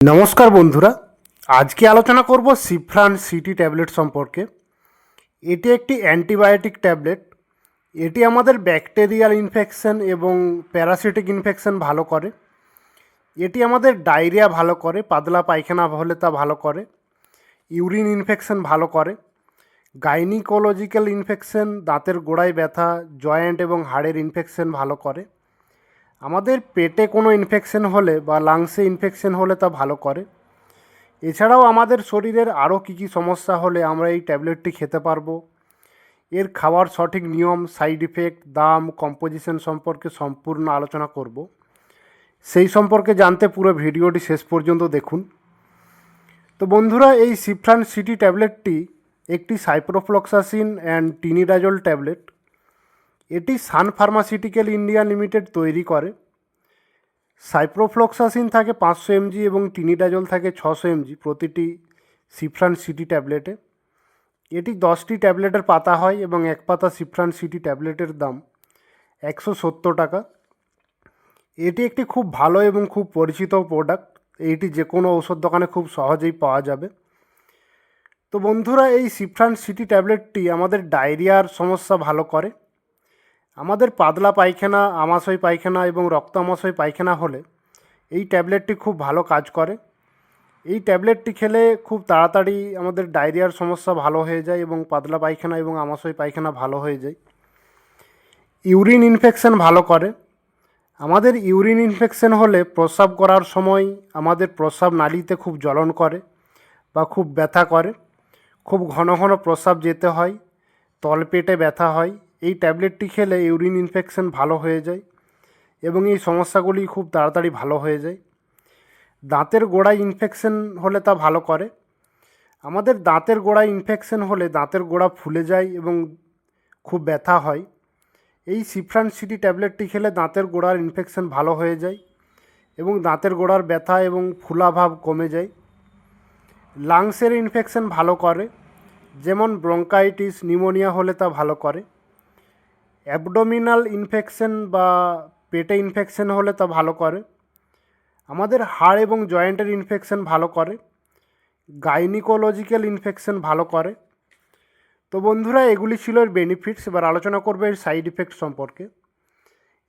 নমস্কার বন্ধুরা, আজকে আলোচনা করব সিফ্রান সিটি ট্যাবলেট সম্পর্কে। এটি একটি অ্যান্টিবায়োটিক ট্যাবলেট এটি আমাদের ব্যাকটেরিয়াল ইনফেকশন এবং প্যারাসিটিক ইনফেকশন ভালো করে। এটি আমাদের ডায়রিয়া ভালো করে, পাতলা পায়খানা হলে তা ভালো করে ইউরিন ইনফেকশন ভালো করে গাইনিকোলজিক্যাল ইনফেকশন দাঁতের গোড়ায় ব্যথা জয়েন্ট এবং হাড়ের ইনফেকশন ভালো করে। আমাদের পেটে কোনো ইনফেকশন হলে বা লাংসে ইনফেকশন হলে তা ভালো করে। এছাড়াও আমাদের শরীরের আরও কী কী সমস্যা হলে আমরা এই ট্যাবলেটটি খেতে পারব। এর খাওয়ার সঠিক নিয়ম সাইড ইফেক্ট দাম কম্পোজিশন সম্পর্কে সম্পূর্ণ আলোচনা করব। সেই সম্পর্কে জানতে পুরো ভিডিওটি শেষ পর্যন্ত দেখুন। তো বন্ধুরা, এই সিফ্রান সিটি ট্যাবলেটটি একটি সাইপ্রোফ্লক্সাসিন অ্যান্ড টিনিডাজল ট্যাবলেট এটি সান ফার্মাসিউটিক্যাল ইন্ডিয়া লিমিটেড তৈরি করে। সাইপ্রোফ্লক্সাসিন থাকে পাঁচশো এমজি এবং টিনিডাজল থাকে ছশো এমজি প্রতিটি সিফ্রান সিটি ট্যাবলেটে। এটি দশটি ট্যাবলেটের পাতা হয় এবং এক পাতা সিফ্রান সিটি ট্যাবলেটের দাম একশো সত্তর টাকা। এটি একটি খুব ভালো এবং খুব পরিচিত প্রোডাক্ট এইটি যে কোনো ওষুধ দোকানে খুব সহজেই পাওয়া যাবে। তো বন্ধুরা, এই সিফ্রান সিটি ট্যাবলেটটি আমাদের ডায়রিয়ার সমস্যা ভালো করে। আমাদের পাতলা পায়খানা, আমাশয় পায়খানা এবং রক্ত আমাশয় পায়খানা হলে এই ট্যাবলেটটি খুব ভালো কাজ করে। এই ট্যাবলেটটি খেলে খুব তাড়াতাড়ি আমাদের ডায়রিয়ার সমস্যা ভালো হয়ে যায় এবং পাতলা পায়খানা এবং আমাশয় পায়খানা ভালো হয়ে যায়। ইউরিন ইনফেকশন ভালো করে। আমাদের ইউরিন ইনফেকশন হলে প্রস্রাব করার সময় আমাদের প্রস্রাব নালীতে খুব জ্বলন করে বা খুব ব্যথা করে। খুব ঘন ঘন প্রস্রাব যেতে হয়, তলপেটে ব্যথা হয় এই ট্যাবলেটটি খেলে ইউরিন ইনফেকশন ভালো হয়ে যায় এবং এই সমস্যাগুলি খুব তাড়াতাড়ি ভালো হয়ে যায়। দাঁতের গোড়ায় ইনফেকশন হলে তা ভালো করে। আমাদের দাঁতের গোড়ায় ইনফেকশন হলে দাঁতের গোড়া ফুলে যায় এবং খুব ব্যথা হয়। এই সিফ্রান সিটি ট্যাবলেটটি খেলে দাঁতের গোড়ার ইনফেকশন ভালো হয়ে যায় এবং দাঁতের গোড়ার ব্যথা এবং ফুলাভাব কমে যায়। লাংসের ইনফেকশন ভালো করে, যেমন ব্রঙ্কাইটিস নিউমোনিয়া হলে তা ভালো করে। অ্যাবডোমিনাল ইনফেকশন বা পেটে ইনফেকশন হলে তা ভালো করে। আমাদের হাড় এবং জয়েন্টের ইনফেকশন ভালো করে। গাইনিকোলজিক্যাল ইনফেকশন ভালো করে। তো বন্ধুরা, এগুলি ছিল এর বেনিফিটস। এবার আলোচনা করবে এর সাইড ইফেক্ট সম্পর্কে।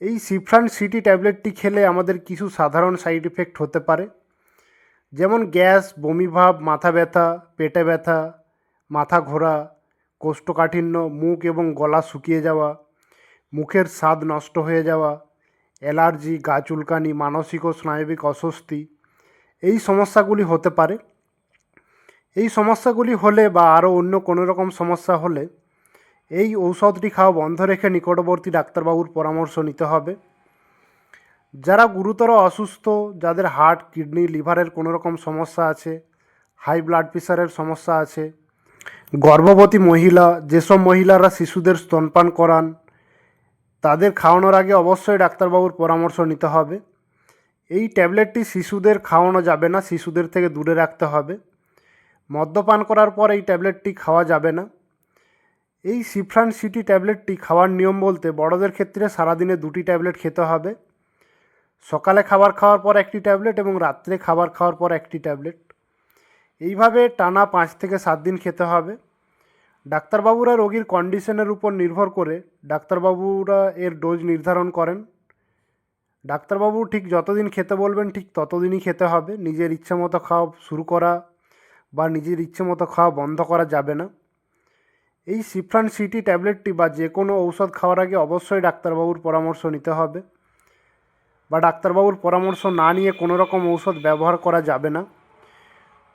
এই সিফ্রান সিটি ট্যাবলেটটি খেলে আমাদের কিছু সাধারণ সাইড ইফেক্ট হতে পারে। যেমন গ্যাস বমিভাব মাথা ব্যথা, পেটে ব্যথা, মাথা ঘোরা, কোষ্ঠকাঠিন্য, মুখ এবং গলা শুকিয়ে যাওয়া মুখের স্বাদ নষ্ট হয়ে যাওয়া, অ্যালার্জি, গা চুলকানি, মানসিক ও স্নায়বিক অস্বস্তি, এই সমস্যাগুলি হতে পারে। এই সমস্যাগুলি হলে বা আরও অন্য কোনো রকম সমস্যা হলে এই ঔষধটি খাওয়া বন্ধ রেখে নিকটবর্তী ডাক্তারবাবুর পরামর্শ নিতে হবে। যারা গুরুতর অসুস্থ, যাদের হার্ট, কিডনি, লিভারের কোনো রকম সমস্যা আছে, হাই ব্লাড প্রেশারের সমস্যা আছে, গর্ভবতী মহিলা, যেসব মহিলারা শিশুদের স্তনপান করান তাদের খাওয়ানোর আগে অবশ্যই ডাক্তারবাবুর পরামর্শ নিতে হবে। এই ট্যাবলেটটি শিশুদের খাওয়ানো যাবে না, শিশুদের থেকে দূরে রাখতে হবে। মদ্যপান করার পর এই ট্যাবলেটটি খাওয়া যাবে না। এই সিফ্রান সিটি ট্যাবলেটটি খাওয়ার নিয়ম বলতে বড়দের ক্ষেত্রে সারাদিনে দুটি ট্যাবলেট খেতে হবে। সকালে খাবার খাওয়ার পর একটি ট্যাবলেট এবং রাত্রে খাবার খাওয়ার পর একটি ট্যাবলেট। এইভাবে টানা পাঁচ থেকে সাত দিন খেতে হবে। ডাক্তারবাবুরা রোগীর কন্ডিশনের উপর নির্ভর করে ডাক্তারবাবুরা এর ডোজ নির্ধারণ করেন। ডাক্তারবাবু ঠিক যতদিন খেতে বলবেন, ঠিক ততদিনই খেতে হবে। নিজের ইচ্ছে মতো খাওয়া শুরু করা বা নিজের ইচ্ছে মতো খাওয়া বন্ধ করা যাবে না। এই সিফ্রান সিটি ট্যাবলেটটি বা যে কোনো ঔষধ খাওয়ার আগে অবশ্যই ডাক্তারবাবুর পরামর্শ নিতে হবে। বা ডাক্তারবাবুর পরামর্শ না নিয়ে কোনো রকম ঔষধ ব্যবহার করা যাবে না।